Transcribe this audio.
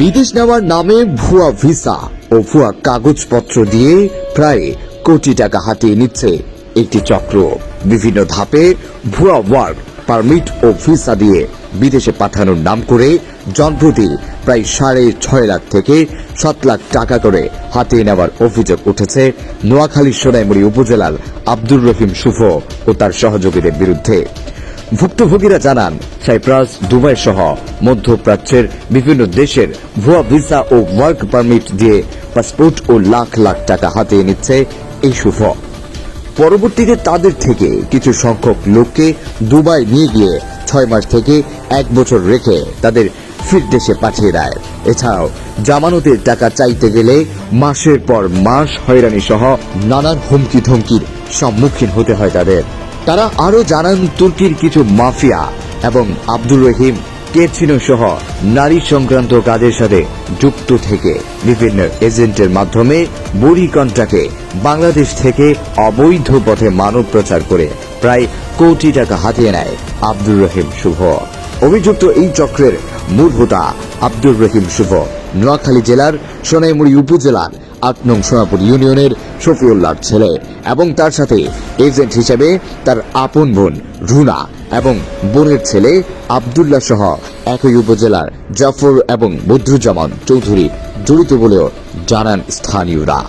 বিদেশ নেওয়ার নামে ভুয়া ভিসা ও ভুয়া কাগজপত্র দিয়ে প্রায় কোটি টাকা হাতিয়ে নিচ্ছে একটি চক্র। বিভিন্ন ধাপে ভুয়া ওয়ার্ক পারমিট ও ভিসা দিয়ে বিদেশে পাঠানোর নাম করে জনপ্রতি প্রায় সাড়ে ছয় লাখ থেকে সাত লাখ টাকা করে হাতিয়ে নেওয়ার অভিযোগ উঠেছে নোয়াখালীর সোনাইমুড়ি উপজেলার আব্দুর রহিম শুভ ও তার সহযোগীদের বিরুদ্ধে। ভুক্তভোগীরা জানান, সাইপ্রাস, দুবাই সহ মধ্যপ্রাচ্যের বিভিন্ন দেশের ভুয়া ভিসা ও ওয়ার্ক পারমিট দিয়ে পাসপোর্ট ও লাখ লাখ টাকা হাতিয়ে নিচ্ছে এই শুভ পরবর্তীতে তাদের থেকে কিছু সংখ্যক লোককে দুবাই নিয়ে গিয়ে ছয় মাস থেকে এক বছর রেখে তাদের ফির দেশে পাঠিয়ে দেয়। এছাড়াও জামানতের টাকা চাইতে গেলে মাসের পর মাস হয়রানি সহ নানান হুমকি ধমকির সম্মুখীন হতে হয় তাদের। তারা আরও জানান তুর্কির কিছু মাফিয়া এবং আব্দুর রহিম কেচিনো সহ নারী সংক্রান্ত কাজের সাথে যুক্ত থেকে বিভিন্ন এজেন্টের মাধ্যমে বুড়ি কন্ট্রাকে বাংলাদেশ থেকে অবৈধ পথে মানব প্রচার করে প্রায় কোটি টাকা হাতিয়ে নেয় আব্দুর রহিম শুভ। অভিযুক্ত এই চক্রের মূল হোতা আব্দুর রহিম শুভ। নোয়াখালী জেলার সোনাইমুড়ি উপজেলার আট নং সোনাপুর ইউনিয়নের শফিউল্লাহর ছেলে এবং তার সাথে এজেন্ট হিসেবে তার আপন বোন রুনা এবং বোনের ছেলে আবদুল্লাহ সহ একই উপজেলার জাফর এবং বদরুজ্জামান চৌধুরী জড়িত বলেও জানান স্থানীয়রা।